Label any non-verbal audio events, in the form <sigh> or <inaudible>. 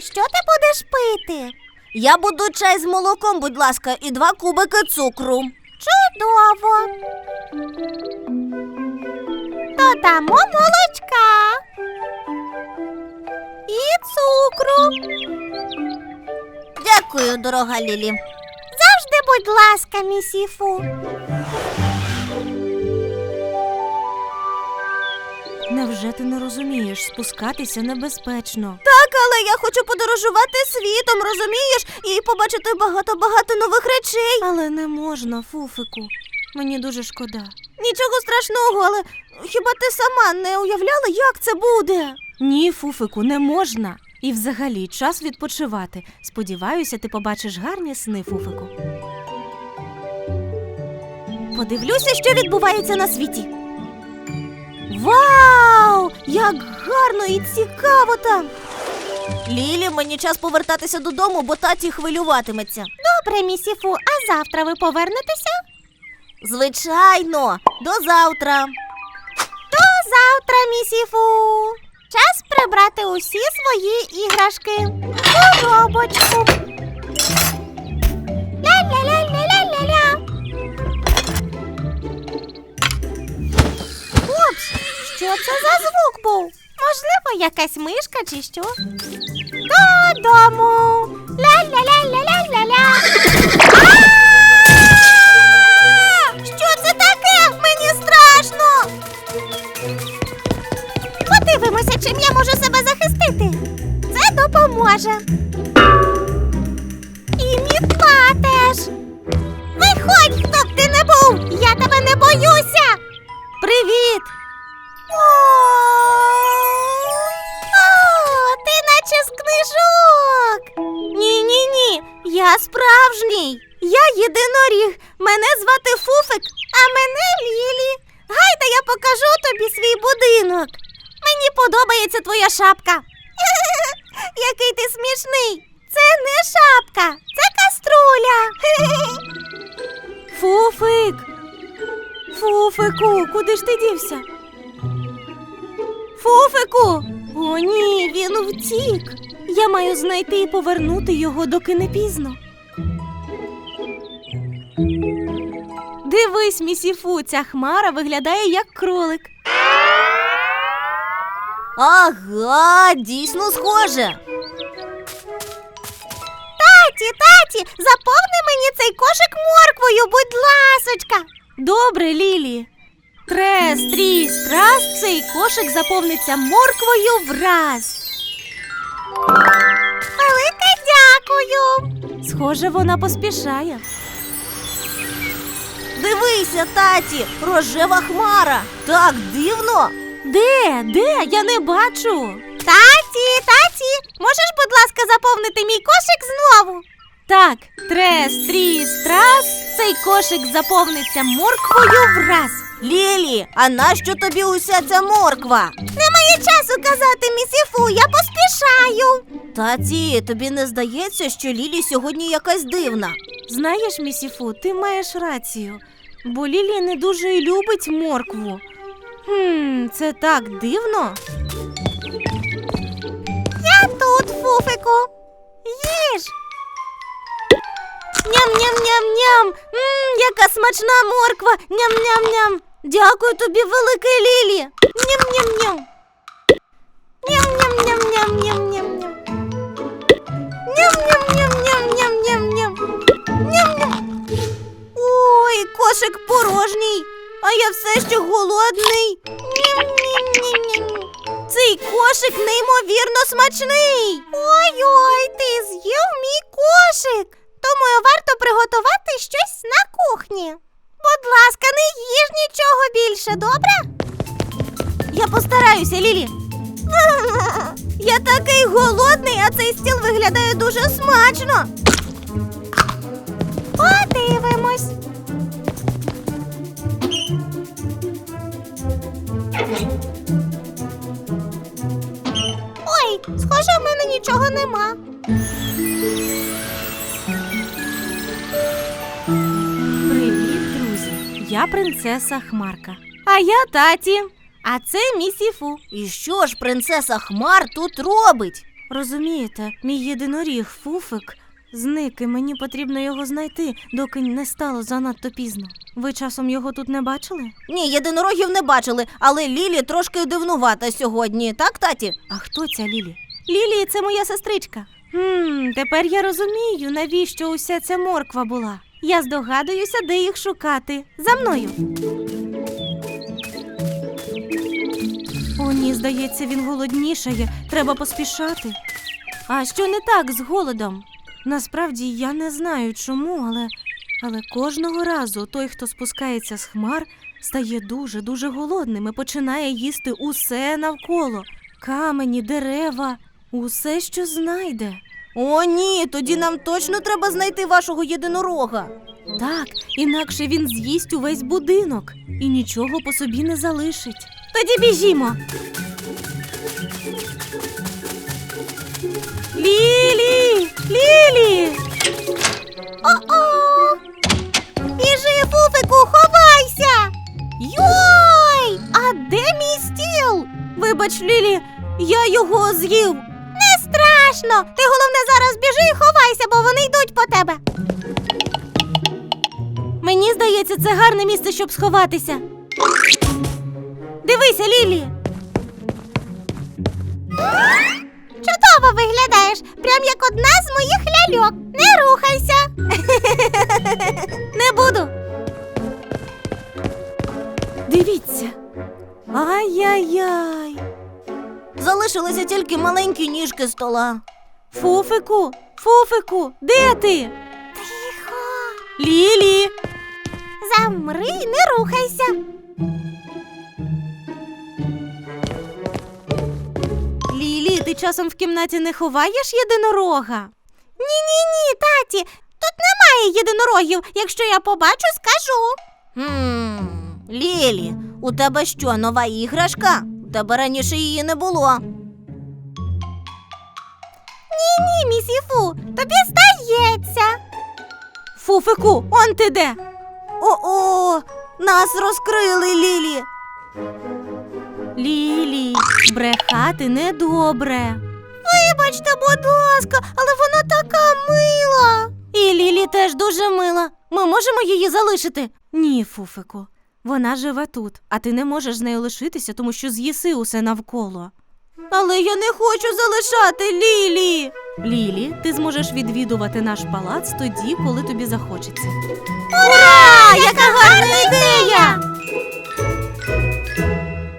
що ти будеш пити? Я буду чай з молоком, будь ласка, і два кубики цукру. Чудово. Додамо молочка і цукру. Дякую, дорога Лілі. Завжди, будь ласка, місіфу. Невже ти не розумієш, спускатися небезпечно? Так, але я хочу подорожувати світом, розумієш, і побачити багато-багато нових речей. Але не можна, фуфику. Мені дуже шкода. Нічого страшного, але хіба ти сама не уявляла, як це буде? Ні, фуфику, не можна. І взагалі час відпочивати. Сподіваюся, ти побачиш гарні сни, фуфику. Подивлюся, що відбувається на світі. Вау! Як гарно і цікаво там! Лілі, мені час повертатися додому, бо таті хвилюватиметься. Добре, місіфу, а завтра ви повернетеся? Звичайно, до завтра. До завтра, місіфу. Час прибрати усі свої іграшки. Коробочку. Якась мишка чи що? Додому. Ля-ля-ля-ля-ля-ля-ля. Що це таке? Мені страшно. Подивимося, чим я можу себе захистити. Це допоможе. І мітла теж. Виходь, хто б ти не був! Я тебе не боюся. Я справжній. Я єдиноріг. Мене звати Фуфик, а мене Лілі. Гайда я покажу тобі свій будинок. Мені подобається твоя шапка. <laughs> Який ти смішний. Це не шапка, це каструля. <laughs> Фуфик! Фуфику, куди ж ти дівся? Фуфику! О, ні, він втік. Я маю знайти і повернути його, доки не пізно. Дивись, місіфу, ця хмара виглядає як кролик. Ага, дійсно схоже. Таті, таті, заповни мені цей кошик морквою, будь ласочка. Добре, Лілі. Трес, тріс, трас, цей кошик заповниться морквою враз. Велике дякую. Схоже, вона поспішає. Дивися, таті, рожева хмара. Так дивно. Де? Де? Я не бачу. Таті, таті, можеш, будь ласка, заповнити мій кошик знову? Так, трес, тріс, трас, цей кошик заповниться морквою враз. Лілі, а нащо тобі уся ця морква? Часу казати, місіфу, я поспішаю. Таті, тобі не здається, що Лілі сьогодні якась дивна. Знаєш, місіфу, ти маєш рацію, бо Лілі не дуже й любить моркву. Хм, це так дивно. Я тут, фуфику. Їж. Ням-ням-ням-ням. Мм, яка смачна морква. Ням-ням-ням. Дякую тобі, велике Лілі. Ням-ням-ням. Ой, кошик порожній, а я все ще голодний. Ням-ням-ням-ням. Цей кошик неймовірно смачний. Ой-ой, ти з'їв мій кошик. Думаю, варто приготувати щось на кухні. Будь ласка, не їж нічого більше, добре? Я постараюся, Лілі. Я такий голодний, а цей стіл виглядає дуже смачно. Подивимось. Ой, схоже, в мене нічого нема. Привіт, друзі! Я принцеса Хмарка. А я таті. А це місіфу. І що ж принцеса Хмар тут робить? Розумієте, мій єдиноріг Фуфик зник, і мені потрібно його знайти, доки не стало занадто пізно. Ви часом його тут не бачили? Ні, єдинорогів не бачили, але Лілі трошки дивнувата сьогодні, так, таті? А хто ця Лілі? Лілі, це моя сестричка. Хм, тепер я розумію, навіщо уся ця морква була. Я здогадуюся, де їх шукати. За мною. О, ні, здається, він голоднішає. Треба поспішати. А що не так з голодом? Насправді я не знаю чому, але, але кожного разу той, хто спускається з хмар, стає дуже дуже голодним і починає їсти усе навколо камені, дерева, усе, що знайде. О, ні, тоді нам точно треба знайти вашого єдинорога. Так, інакше він з'їсть увесь будинок і нічого по собі не залишить. Тоді біжімо. Лілі! Лілі! О-о! Біжи, Фуфику, ховайся! Йой! А де мій стіл? Вибач, Лілі, я його з'їв. Не страшно! Ти головне зараз біжи і ховайся, бо вони йдуть по тебе. Мені здається, це гарне місце, щоб сховатися. Дивися, Лілі. Чудово виглядаєш, прям як одна з моїх ляльок. Не рухайся. <laughs> Не буду. Дивіться. Ай-яй-яй. Залишилися тільки маленькі ніжки стола. Фуфику, Фуфику, де ти? Тихо. Лілі. Замри, і не рухайся. Лілі, ти часом в кімнаті не ховаєш єдинорога? Ні-ні-ні, таті, тут немає єдинорогів. Якщо я побачу, скажу. Хм, Лілі, у тебе що, нова іграшка? У тебе раніше її не було. Ні-ні, місіфу, тобі здається. Фуфику, он ти де? О-о, нас розкрили, Лілі. Лілі, брехати недобре. Вибачте, будь ласка, але вона така мила. І Лілі теж дуже мила. Ми можемо її залишити? Ні, Фуфику. Вона живе тут, а ти не можеш з нею лишитися, тому що з'їси усе навколо. Але я не хочу залишати Лілі. Лілі, ти зможеш відвідувати наш палац тоді, коли тобі захочеться. Ура! Яка гарна ідея!